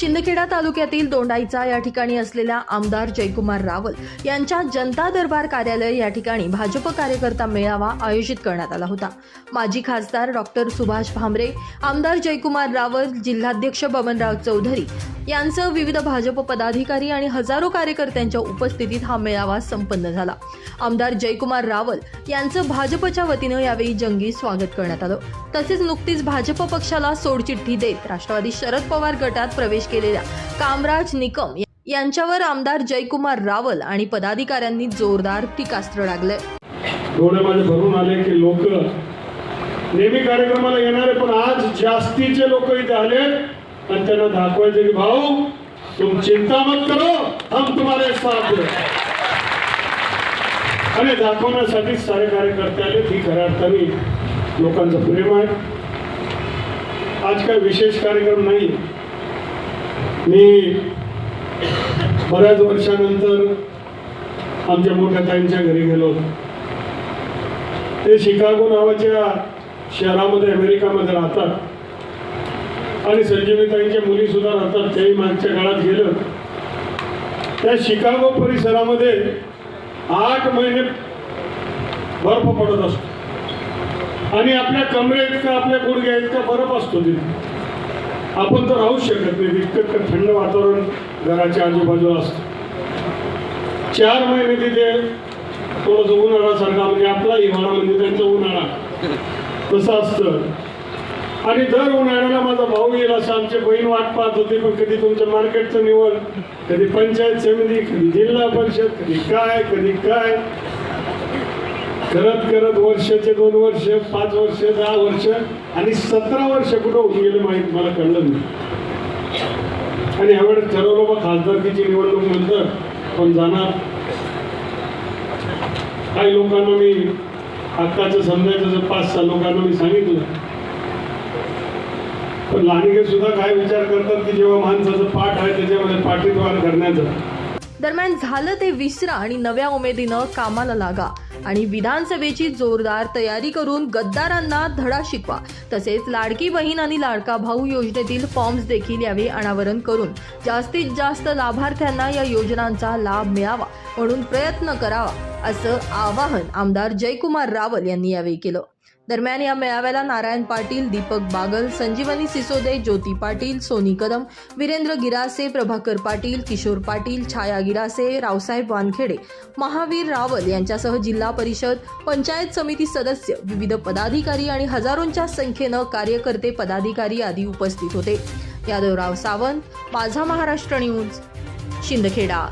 शिंदखेडा तालुक्यातील दोंडाईचा या ठिकाणी असलेल्या आमदार जयकुमार रावल यांच्या जनता दरबार कार्यालय या ठिकाणी भाजप कार्यकर्ता मेळावा आयोजित करण्यात आला होता. माजी खासदार डॉक्टर सुभाष भामरे आमदार जयकुमार रावल जिल्हाध्यक्ष बबनराव चौधरी यांसह विविध भाजप पदाधिकारी आणि हजारो कार्यकर्त्यांच्या उपस्थितीत हा मेळावा संपन्न झाला. आमदार जयकुमार रावल यांचं भाजपच्या वतीनं यावेळी जंगी स्वागत करण्यात आलं. तसेच नुकतीच भाजप पक्षाला सोडचिठ्ठी देत राष्ट्रवादी शरद पवार गटात प्रवेश केलेल्या कामराज निकम यांच्यावर आमदार जयकुमार रावल आणि पदाधिकाऱ्यांनी जोरदार टीकास्त्र लागले. डोळे माझे भरून आले की लोक. नेहमी कार्यक्रमाला येणारे पण आज जास्तीचे लोक इथे आले आणि त्यांना दाखवायचं की भाऊ तुम चिंता मत करो हम तुम्हाला साथ आणि दाखवण्यासाठी सारे कार्यकर्ते आले ही खऱ्या अर्थाने लोकांचं प्रेम आहे. आज काय विशेष कार्यक्रम नाही. मी बऱ्याच वर्षानंतर आमच्या मोठ्या ताईंच्या घरी गेलो ते शिकागो नावाच्या शहरामध्ये अमेरिकामध्ये राहतात. आणि संजीवताईंच्या मुली सुद्धा राहतात तेही मागच्या काळात गेलं. त्या शिकागो परिसरामध्ये आठ महिने बर्फ पडत असतो. आणि आपल्या कमरे इतका आपल्या गुडघ्या इतका बर्फ असतो तिथे. आपण तर राहूच शकत नाही. इतकं थंड वातावरण घराच्या आजूबाजूला असतं. चार महिने तिथे थोडंसं उन्हाळ्यासारखा म्हणजे आपला हिवाळा म्हणजे त्यांचा उन्हाळा. तसं असतं. आणि दर उन्हाळ्याला माझा भाऊ येईल असं आमची बहीण वाट पाहत होती पण कधी तुमच्या मार्केटचं निवड कधी पंचायत समिती कधी जिल्हा परिषद कधी काय कधी काय. करत करत वर्षाचे दोन वर्ष पाच वर्ष दहा वर्ष आणि सतरा वर्ष कुठं होऊन गेले माहीत मला कळलं नाही. आणि यावेळेस ठरवलं बा खासदारकीची निवडणूक नंतर पण जाणार. काही लोकांना मी हक्काचं समजायचं पाच सहा लोकांना मी सांगितलं पण लांडगे सुद्धा काय विचार करतात की जेव्हा माणसाचं पाठ आहे त्याच्यामध्ये पाठीद्वार करण्याचं दरम्यान झालं ते विसरा आणि नव्या उमेदीनं कामाला लागा आणि विधानसभेची जोरदार तयारी करून गद्दारांना धडा शिकवा. तसेच लाडकी बहीण आणि लाडका भाऊ योजनेतील फॉर्म्स देखील यावेळी अनावरण करून जास्तीत जास्त लाभार्थ्यांना या योजनांचा लाभ मिळावा म्हणून प्रयत्न करावा असं आवाहन आमदार जयकुमार रावल यांनी यावेळी केलं. दरम्यान या मेळाव्याला नारायण पाटील दीपक बागल संजीवनी सिसोदे ज्योती पाटील सोनी कदम वीरेंद्र गिरासे प्रभाकर पाटील किशोर पाटील छाया गिरासे रावसाहेब वानखेडे महावीर रावल यांच्यासह जिल्हा परिषद पंचायत समिती सदस्य विविध पदाधिकारी आणि हजारोंच्या संख्येनं कार्यकर्ते पदाधिकारी आदी उपस्थित होते. यादवराव सावंत माझा महाराष्ट्र न्यूज शिंदखेडा.